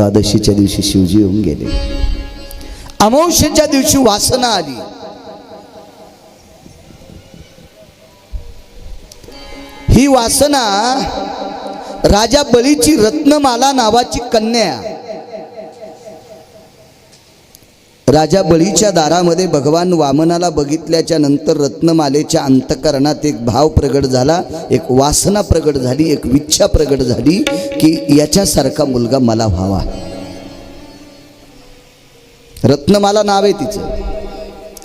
द्वादशीच्या दिवशी शिवजी येऊन गेले. अमावश्याच्या दिवशी वासना आली. ही वासना राजा बळीची रत्नमाला नावाची कन्या राजा बळीच्या दारामध्ये भगवान वामनाला बघितल्याच्या नंतर रत्नमालेच्या अंतकरणात एक भाव प्रगट झाला एक वासना प्रगट झाली एक विच्छा प्रगट झाली की याच्यासारखा मुलगा मला व्हावा. रत्नमाला नाव आहे तिचं.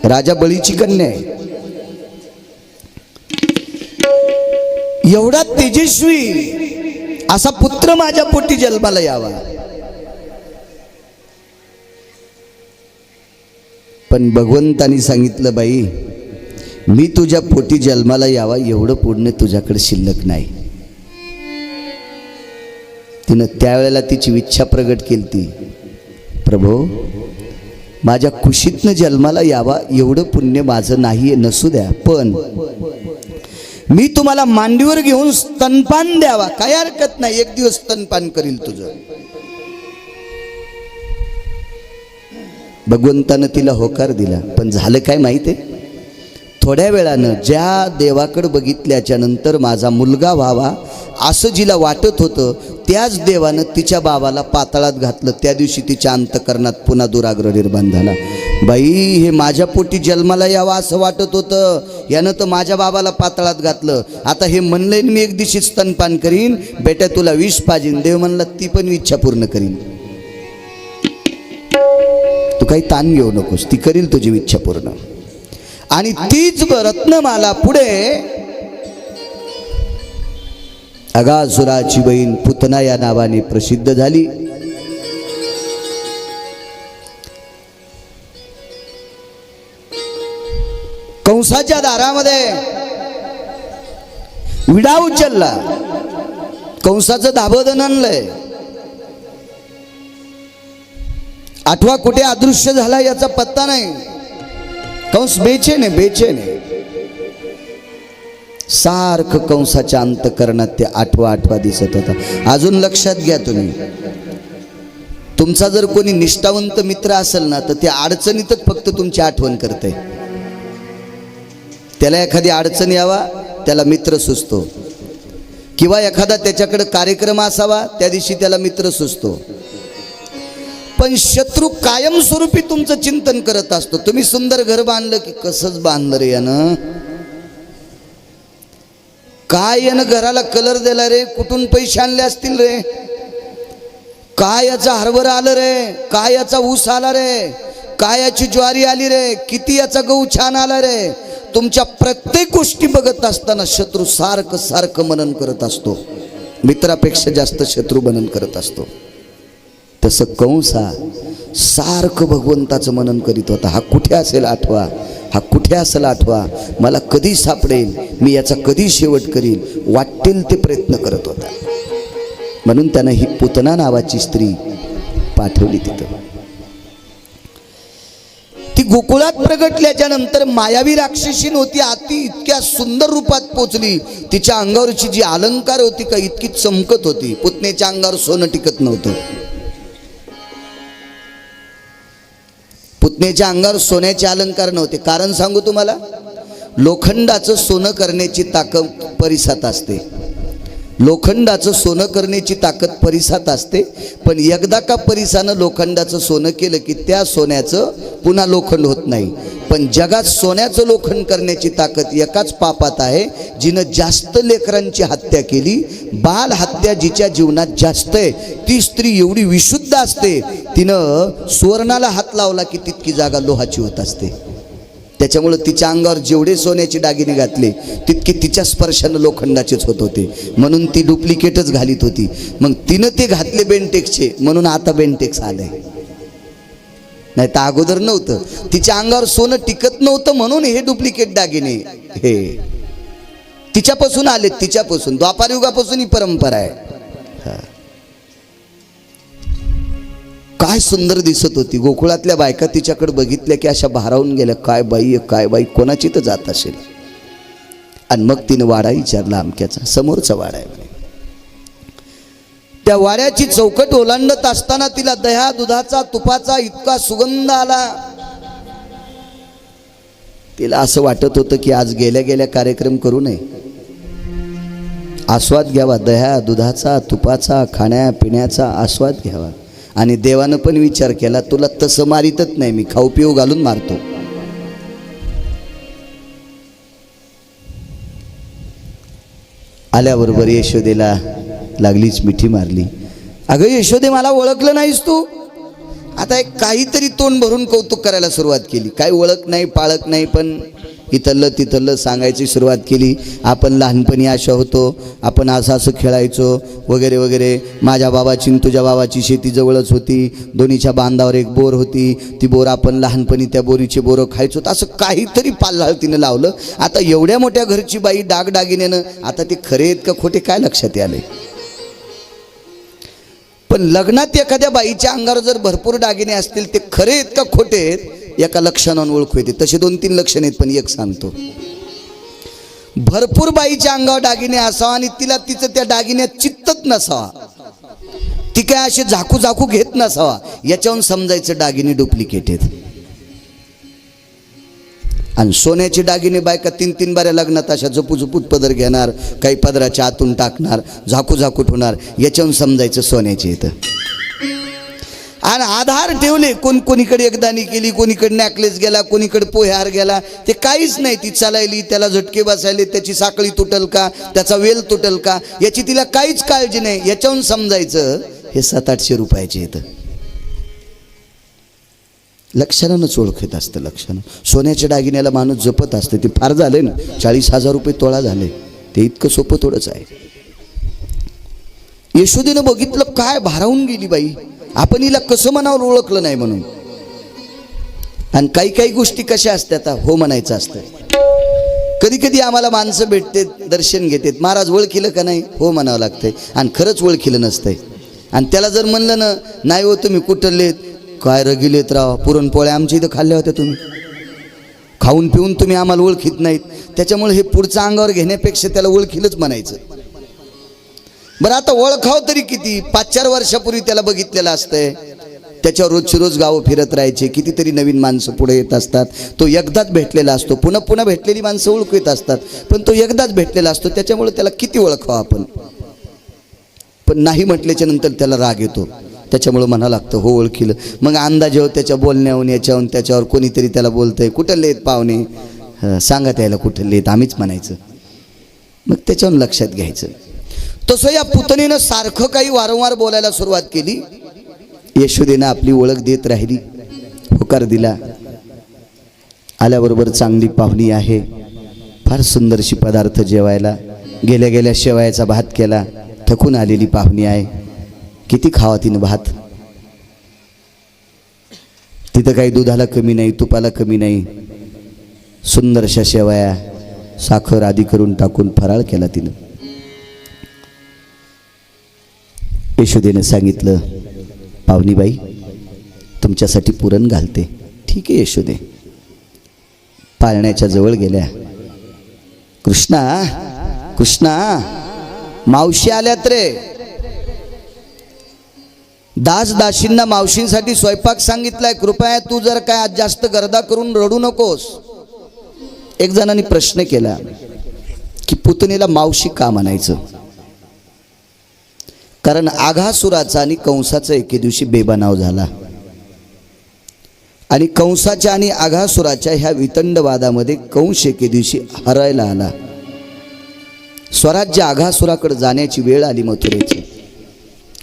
राजा बळीची कन्या आहे. एवढा तेजस्वी असा पुत्र माझ्या पोटी जन्माला यावा. पण भगवंतानी सांगितलं बाई मी तुझ्या पोटी जन्माला यावा एवढं पुण्य तुझ्याकडे शिल्लक नाही. तिनं त्यावेळेला तिची इच्छा प्रगट केली ती प्रभो माझ्या कुशीतनं जन्माला यावा एवढं पुण्य माझं नाही नसू द्या पण मी तुम्हाला मांडीवर घेऊन स्तनपान द्यावा काय हरकत नाही एक दिवस स्तनपान करील तुझं. भगवंतानं तिला होकार दिला. पण झालं काय माहिती आहे थोड्या वेळानं ज्या देवाकडं बघितल्याच्या नंतर माझा मुलगा व्हावा असं जिला वाटत होतं त्याच देवानं तिच्या बाबाला पाताळात घातलं. त्या दिवशी तिच्या अंतकरणात पुन्हा दुराग्रह निर्माण झाला. बाई हे माझ्या पोटी जन्माला यावं असं वाटत होतं. यानं तर माझ्या बाबाला पातळात घातलं. आता हे म्हणलंय मी एक दिवशी स्तनपान करीन. बेटा तुला विष पाजीन. देव म्हणला ती पण इच्छा पूर्ण करीन. काही ताण घेऊ नकोस. ती करील तुझी इच्छा पूर्ण. आणि तीच रत्नमाला पुढे अगासुराची बहीण पुतना या नावाने प्रसिद्ध झाली. कंसाच्या दारामध्ये विडा उचलला. कंसाचं दाबोदन आणलंय. आठवा कुठे अदृश्य झाला याचा पत्ता नाही. कंस बेचेने बेचेने सारखं कंसाच्या अंतकरणात ते आठवा आठवा दिसत होता. अजून लक्षात घ्या तुम्ही. तुमचा जर कोणी निष्ठावंत मित्र असेल ना तर त्या अडचणीतच फक्त तुमची आठवण करते. त्याला एखादी अडचण यावा त्याला मित्र सुचतो. किंवा एखादा त्याच्याकडे कार्यक्रम असावा त्या दिवशी त्याला मित्र सुचतो. पण शत्रू कायमस्वरूपी तुमचं चिंतन करत असतो. तुम्ही सुंदर घर बांधलं की कसंच बांधलं रे यानं? काय यानं घराला कलर दिला रे? कुठून पैसे आणले असतील रे? काय याचा हरभरा आलं रे? काय याचा ऊस आला रे? काय याची ज्वारी आली रे? किती याचा गहू छान आला रे? तुमच्या प्रत्येक गोष्टी बघत असताना शत्रू सारखं सारखं मनन करत असतो. मित्रापेक्षा जास्त शत्रू मनन करत असतो. तसं कंसा सारखं भगवंताचं मनन करीत होता. हा कुठे असेल आठवा? हा कुठे असेल आठवा? मला कधी सापडेल? मी याचा कधी शेवट करील वाटेल ते प्रयत्न करत होता. म्हणून त्यानं ही पुतना नावाची स्त्री पाठवली तिथं. ती गोकुळात प्रगटल्याच्या नंतर मायावी राक्षसीन होती आती इतक्या सुंदर रूपात पोचली. तिच्या अंगावरची जी अलंकार होती का इतकी चमकत होती. पुतनेच्या अंगावर सोनं टिकत नव्हतं. याच्या अंगावर सोन्याचे अलंकार नव्हते. कारण सांगू तुम्हाला लोखंडाचं सोनं करण्याची ताकद परिसात असते. लोखंडाचं सोनं करण्याची ताकद परिसात असते पण एकदा का परिसानं लोखंडाचं सोनं केलं की त्या सोन्याचं पुन्हा लोखंड होत नाही. पण जगात सोन्याचं लोखंड करण्याची ताकद एकाच पापात आहे जिनं जास्त लेकरांची हत्या केली बाल हत्या जिच्या जीवनात जास्त आहे ती स्त्री एवढी विशुद्ध असते तिनं सुवर्णाला हात लावला की तितकी जागा लोहाची होत असते. त्याच्यामुळं तिच्या अंगावर जेवढे सोन्याचे दागिने घातले तितके तिच्या स्पर्शानं लोखंडाचेच होत होते. म्हणून ती डुप्लिकेटच घालीत होती. मग तिनं ते घातले बेंटेक्सचे म्हणून आता बेंटेक्स आलंय. नाही तर अगोदर नव्हतं. तिच्या अंगावर सोनं टिकत नव्हतं म्हणून हे डुप्लिकेट दागिने. हे. तिच्यापासून आले तिच्यापासून. द्वापार युगापासून ही परंपरा आहे. हा. काय सुंदर दिसत होती. गोकुळातल्या बायका तिच्याकडे बघितल्या की अशा भारावून गेल्या. काय बाई काय बाई? कोणाची तर जात असेल? आणि मग तिने वाडा विचारला अमक्याचा समोरचा वाडा आहे. म्हणे. त्या वाड्याची चौकट ओलांडत असताना तिला दह्या दुधाचा तुपाचा इतका सुगंध आला. तिला असं वाटत होतं की आज गेल्या गेल्या कार्यक्रम करू नये. आस्वाद घ्यावा. दह्या दुधाचा तुपाचा खाण्यापिण्याचा आस्वाद घ्यावा. आणि देवानं पण विचार केला तुला तसं मारितच नाही मी खाऊ पिऊ घालून मारतो. आल्याबरोबर यशोदेला लागलीच मिठी मारली. अगं यशोदे मला ओळखलं नाहीस तू. आता एक काहीतरी तोंड भरून कौतुक करायला सुरुवात केली. काही ओळख नाही पाळख नाही पण इथलं तिथलं सांगायची सुरुवात केली. आपण लहानपणी अशा होतो आपण असं असं खेळायचो वगैरे वगैरे. माझ्या बाबाची आणि तुझ्या बाबाची शेती जवळच होती. दोन्हीच्या बांधावर एक बोर होती. ती बोर आपण लहानपणी त्या बोरीचे बोरं खायचो. तर असं काहीतरी पाल्हाळ तिनं लावलं. आता एवढ्या मोठ्या घरची बाई डागडागिनेनं आता ते खरे आहेत का खोटे काय लक्षात आले पण लग्नात एखाद्या बाईच्या अंगावर जर भरपूर दागिने असतील ते खरे आहेत का खोटे आहेत? एका लक्षणानं ओळखू येते. तसे दोन तीन लक्षण आहेत पण एक सांगतो. भरपूर बाईच्या अंगावर दागिने असावा आणि तिला तिचं त्या दागिन्यात चित्तच नसावा. ती काय असे झाकू झाकू घेत नसावा. याच्याहून समजायचं दागिने डुप्लिकेट आहेत. आणि सोन्याचे दागिने बायका तीन तीन बाऱ्या लग्नात अशा झोपू झोपूत पदर घेणार काही पदराच्या आतून टाकणार झाकू झाकू ठेवणार. याच्याहून समजायचं सोन्याचे इथं. आणि आधार ठेवले कोण कोणीकडे एकदानी केली कोणीकडे नॅकलेस गेला कोणीकडे पोह्यार गेला ते काहीच नाही. ती चालायली त्याला झटके बसायले त्याची साखळी तुटल का त्याचा वेल तुटल का याची तिला काहीच काळजी नाही. याच्याहून समजायचं हे सात आठशे रुपयाचे इथं. लक्षणानंच ओळखत असतं लक्षणं. सोन्याच्या दागिन्याला माणूस जपत असतं. ते फार झाले ना. चाळीस हजार रुपये तोळा झाले. ते इतकं सोपं थोडंच आहे. यशोदेनं बघितलं काय भारावून गेली बाई. आपण हिला कसं मनावर ओळखलं नाही म्हणून. आणि काही काही गोष्टी कशा असतात हो म्हणायचं असतं. कधी कधी आम्हाला माणसं भेटते दर्शन घेतात. महाराज ओळखिलं का नाही? हो म्हणावं लागतंय. आणि खरंच ओळखीलं नसतंय. आणि त्याला जर म्हणलं ना नाही हो तुम्ही कुठलेत काय रगिलेत राव? पुरणपोळ्या आमच्या इथं खाल्ल्या होत्या तुम्ही. खाऊन पिऊन तुम्ही आम्हाला ओळखीत नाहीत. त्याच्यामुळे हे पुढचं अंगावर घेण्यापेक्षा त्याला ओळखीलच म्हणायचं. बरं आता ओळखाव तरी किती? पाच चार वर्षापूर्वी त्याला बघितलेलं असतंय. त्याच्यावर रोजची रोज गावं फिरत राहायचे. कितीतरी नवीन माणसं पुढे येत असतात. तो एकदाच भेटलेला असतो. पुन्हा पुन्हा भेटलेली माणसं ओळखू येत असतात. पण तो एकदाच भेटलेला असतो. त्याच्यामुळे त्याला किती ओळखावं आपण? पण नाही म्हटल्याच्या नंतर त्याला राग येतो. त्याच्यामुळं म्हणा लागतं हो ओळखीलं. मग अंदाजे हो त्याच्या बोलण्याहून याच्याहून त्याच्यावर कोणीतरी त्याला बोलतंय कुठं लेत पाहुणे? सांगा त्याला कुठं लेत आम्हीच म्हणायचं. मग त्याच्याहून लक्षात घ्यायचं. तसं या पुतणीनं सारखं काही वारंवार बोलायला सुरुवात केली. यशोदेनं आपली ओळख देत राहिली. होकार दिला. आल्याबरोबर चांगली पाहुणी आहे. फार सुंदरशी पदार्थ जेवायला. गेल्या गेल्या शेवायचा भात केला. थकून आलेली पाहुणी आहे. किती खावा तिनं भात? तिथं काही दुधाला कमी नाही तुपाला कमी नाही. सुंदरशा शेवया साखर आदी करून टाकून फराळ केला तिनं. यशोदेनं सांगितलं पावनीबाई तुमच्यासाठी पुरण घालते. ठीक आहे यशोदे. पाळण्याच्या जवळ गेल्या. कृष्णा कृष्णा मावशी आल्यात रे. दास दाशींना मावशींसाठी स्वयंपाक सांगितलाय कृपया तू जर काय आज जास्त गर्दा करून रडू नकोस. एक जणांनी प्रश्न केला की पुतणीला मावशी का म्हणायचं? कारण आघासुराचा आणि कंसाचा एके दिवशी बेबनाव झाला. आणि कंसाच्या आणि आघासुराच्या ह्या वितंडवादामध्ये कंस एके दिवशी हरायला आला. स्वराज्य आघासुराकडे जाण्याची वेळ आली मथुरेची.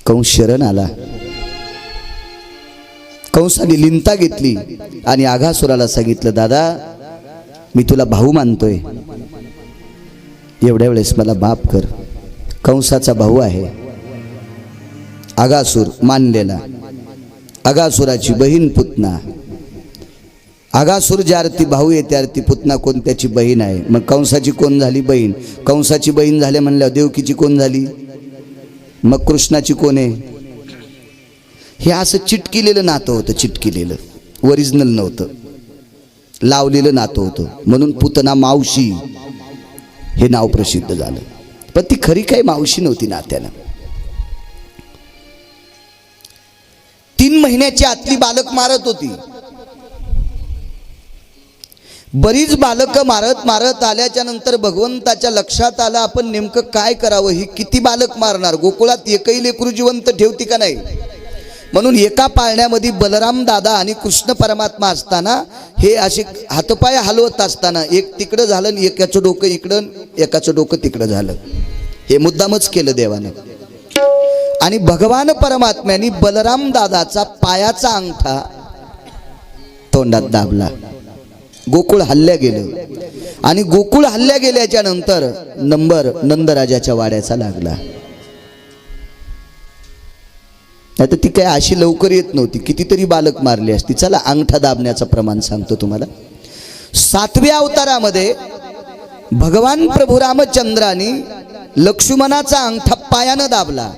कंस शरण आला. कंसाने लिंता घेतली आणि आघासुराला सांगितलं दादा मी तुला भाऊ मानतोय. एवढ्या वेळेस मला बाप कर. कंसाचा भाऊ आहे. आगासूर मानलेला. आगासुराची बहीण पुतना. आगासूर ज्या अर्थी भाऊ आहे त्या अर्थी पुतना कोण? त्याची बहीण आहे. मग कंसाची कोण झाली बहीण? कंसाची बहीण झाली म्हणल्यावर देवकीची कोण झाली? मग कृष्णाची कोण आहे? हे असं चिटकिलेलं नातं होतं चिटकिलेलं. ओरिजिनल नव्हतं. लावलेलं नातं होतं. म्हणून पुतना मावशी हे नाव प्रसिद्ध झालं. पण ती खरी काही मावशी नव्हती नात्यानं. तीन महिन्याची आतली बालक मारत होती. बरीच बालकं मारत मारत आल्याच्यानंतर भगवंताच्या लक्षात आलं आपण नेमकं काय करावं? ही किती बालक मारणार? गोकुळात एकही लेकरू जिवंत ठेवती का नाही? म्हणून एका पाळण्यामध्ये बलराम दादा आणि कृष्ण परमात्मा असताना हे असे हातपाय हलवत असताना एक तिकडं झालं आणि एकाचं डोकं इकडं एकाचं डोकं तिकडं झालं. हे मुद्दामच केलं देवानं. आणि भगवान परमात्म्याने बलराम दादाचा पायाचा अंगठा तोंडात दाबला. गोकुळ हल्ल्या गेलं. आणि गोकुळ हल्ल्या गेल्याच्यानंतर नंबर नंदराजाच्या वाड्याचा लागला. नाही तर ती काय अशी लवकर येत नव्हती. कितीतरी बालक मारली असती. चला अंगठा दाबण्याचं प्रमाण सांगतो तुम्हाला. सातव्या अवतारामध्ये भगवान प्रभू रामचंद्राने लक्ष्मणाचा अंगठा पायानं दाबला.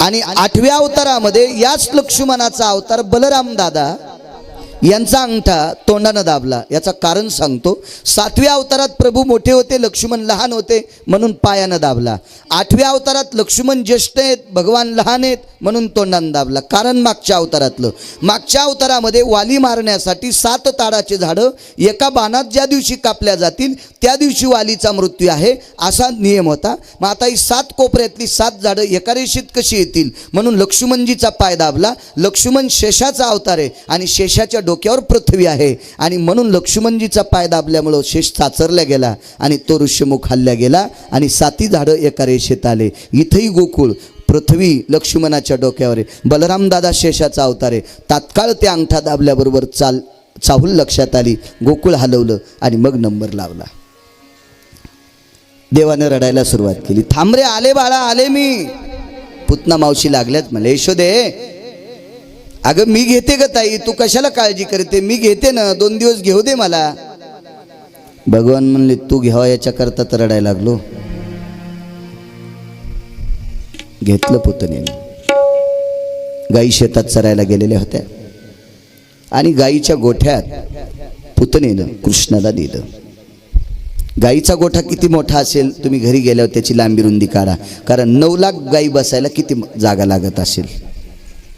आणि आठव्या अवतारामध्ये याच लक्ष्मणाचा अवतार बलराम दादा यांचा अंगठा तोंडानं दाबला. याचा कारण सांगतो सातव्या अवतारात प्रभू मोठे होते लक्ष्मण लहान होते म्हणून पायानं दाबला. आठव्या अवतारात लक्ष्मण ज्येष्ठ आहेत भगवान लहान आहेत म्हणून तोंडानं दाबला. कारण मागच्या अवतारातलं. मागच्या अवतारामध्ये वाली मारण्यासाठी सात ताडाचे झाडं एका बाणात ज्या दिवशी कापल्या जातील त्या दिवशी वालीचा मृत्यू आहे असा नियम होता. मग आता ही सात कोपऱ्यातली सात झाडं एका रेषेत कशी येतील? म्हणून लक्ष्मणजीचा पाय दाबला. लक्ष्मण शेषाचा अवतार आहे आणि शेषाच्या डोक्यावर पृथ्वी आहे. आणि म्हणून लक्ष्मणजीचा पाय दाबल्यामुळं शेष चाचरल्या गेला आणि तो ऋष्यमुख हल्ल्या गेला आणि साती झाडं एका रेषेत आले. इथंही गोकुळ पृथ्वी लक्ष्मणाच्या डोक्यावर आहे. बलराम दादा शेषाचा अवतार आहे. तात्काळ ते अंगठा दाबल्याबरोबर चाल चाहूल लक्षात आली. गोकुळ हलवलं आणि मग नंबर लावला. देवानं रडायला सुरुवात केली. थांबरे आले बाळा आले मी. पुतना मावशी लागल्यात मला यशोदे अगं मी घेते ग ताई तू कशाला काळजी करते? मी घेते ना दोन दिवस घेऊ दे मला. भगवान म्हणले तू घ्यावा याच्या करता तर रडायला लागलो. घेतलं पुतणीने. गाई शेतात चरायला गेलेल्या होत्या. आणि गाईच्या गोठ्यात पुतणीनं कृष्णाला दिलं. गाईचा गोठा किती मोठा असेल तुम्ही घरी गेल्यावर त्याची लांबी रुंदी काढा. कारण नऊ लाख गाई बसायला किती जागा लागत असेल?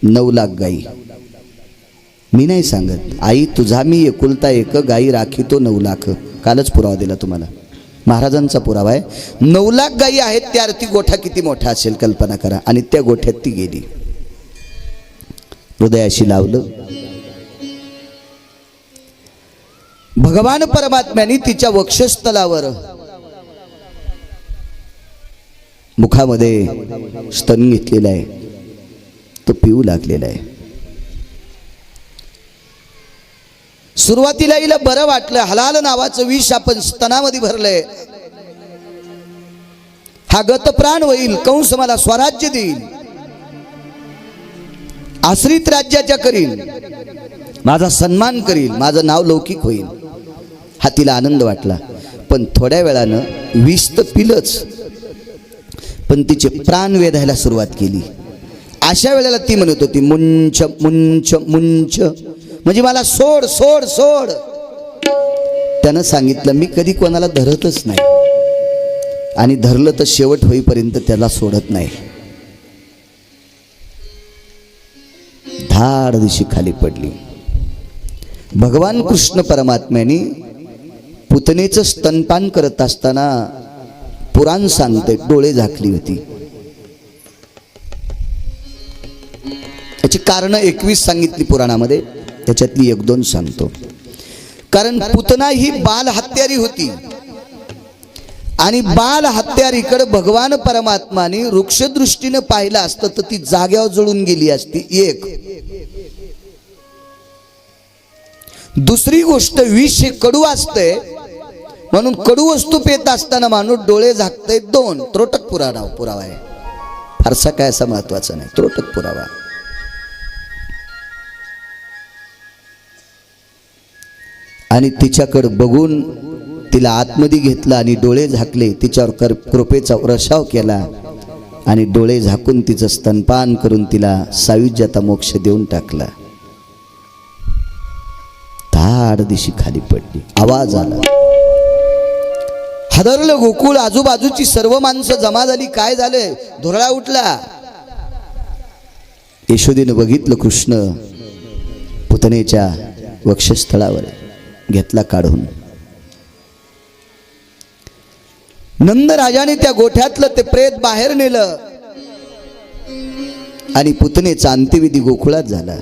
नऊ लाख गाई. मी नाही सांगत. आई तुझा मी एकुलता एक गाई राखीतो नऊ लाख. कालच पुरावा दिला तुम्हाला. महाराजांचा पुरावा आहे. नऊ लाख गाई आहेत त्या अर्थी गोठा किती मोठा असेल कल्पना करा. आणि त्या गोठ्यात ती गेली. हृदयाशी लावलं. भगवान परमात्म्याने तिच्या वक्षस्थलावर मुखामध्ये स्तन घेतलेलं आहे. तो पिऊ लागलेला आहे. सुरुवातीला हिला बरं वाटलं. हलाल नावाचं विष आपण स्तनामध्ये भरलंय. हा गत प्राण होईल. कंस मला स्वराज्य देईल. आश्रित राज्याच्या करील माझा सन्मान करील माझं नाव लौकिक होईल. हा तिला आनंद वाटला. पण थोड्या वेळानं विष तर पिलंच. पण तिचे प्राण वेधायला सुरुवात केली. अशा वेळेला ती म्हणत होती मुंच मुंच मुंच. म्हणजे मला सोड सोड सोड. त्यानं सांगितलं मी कधी कोणाला धरतच नाही. आणि धरलं तर शेवट होईपर्यंत त्याला सोडत नाही. धाड दिशी खाली पडली. भगवान कृष्ण परमात्म्याने पुतनेचं स्तनपान करत असताना पुराण सांगते डोळे झाकली होती. याची कारणं एकवीस सांगितली पुराणामध्ये त्याच्यातली एक दोन सांगतो. कारण पुतना ही बाल हत्यारी होती. आणि बाल हत्यारीकडे भगवान परमात्माने वृक्षदृष्टीनं पाहिलं असतं तर ती जाग्यावर जळून गेली असती एक. दुसरी गोष्ट विष हे कडू असते म्हणून कडू वस्तू पेत असताना माणूस डोळे झाकतय दोन. त्रोटक पुरावा पुरावा आहे. फारसा काय असा महत्त्वाचा नाही. त्रोटक पुरावा. आणि तिच्याकडे बघून तिला आतमध्ये घेतलं आणि डोळे झाकले. तिच्यावर कर कृपेचा रसाव केला आणि डोळे झाकून तिचं स्तनपान करून तिला सायुज्याचा मोक्ष देऊन टाकला. धाड दिशी खाली पडली. आवाज आला. हादरलं गोकुळ आजूबाजूची सर्व माणसं जमा झाली. काय झालंय? धुरळा उठला. यशोदेनं बघितलं कृष्ण पुतनेच्या वक्षस्थळावर घेतला काढून. नंद राजाने त्या गोठ्यातलं ते प्रेत बाहेर नेलं आणि पुतणे चांतीविधी गोकुळात झाला.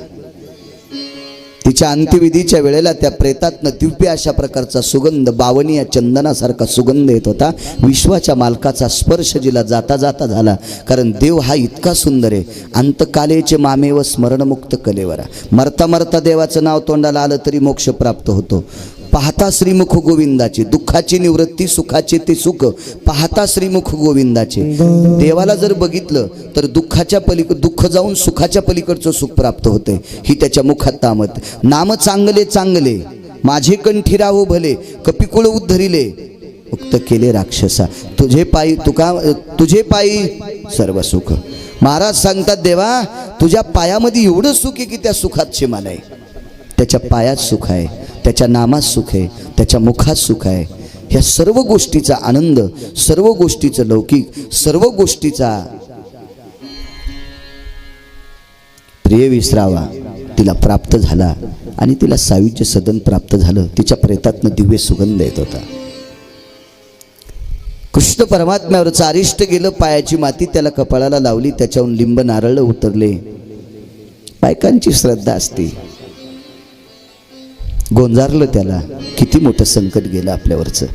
तिच्या अंत्यविधीच्या वेळेला त्या प्रेतातनं दिव्य अशा प्रकारचा सुगंध बावनी या चंदनासारखा सुगंध येत होता. विश्वाच्या मालकाचा स्पर्श जिला जाता जाता झाला कारण देव हा इतका सुंदर आहे. अंतकालेचे मामे व स्मरणमुक्त कलेवरा. मरता मरता देवाचं नाव तोंडाला आलं तरी मोक्ष प्राप्त होतो. पाहता श्रीमुख गोविंदाचे. दुःखाची निवृत्ती सुखाचे ते सुख. पाहता श्रीमुख गोविंदाचे. देवाला जर बघितलं तर दुःखाच्या पलीकड दुःख जाऊन सुखाच्या पलीकडचं सुख प्राप्त होते ही त्याच्या मुखात तामत. नाम चांगले चांगले. माझे कंठी राहो भले. कपिकुळ उद्धरिले. उक्त केले राक्षसा. तुझे पायी तुका तुझे पायी सर्व सुख. महाराज सांगतात देवा तुझ्या पायामध्ये एवढं सुख आहे की त्या सुखात शिमाला आहे त्याच्या पायात सुख आहे त्याच्या नामात सुख आहे त्याच्या मुखात सुख आहे. ह्या सर्व गोष्टीचा आनंद सर्व गोष्टीचं लौकिक सर्व गोष्टीचा प्रिय विसरावा. तिला प्राप्त झाला आणि तिला सायुज्य सदन प्राप्त झालं. तिच्या प्रेतातनं दिव्य सुगंध येत होता. कृष्ण परमात्म्यावर चारिष्ट गेलं पायाची माती त्याला कपाळाला लावली त्याच्याहून लिंब नारळ उतरले. बायकांची श्रद्धा असते. गोंजारलं त्याला. किती मोठं संकट गेलं आपल्यावरचं.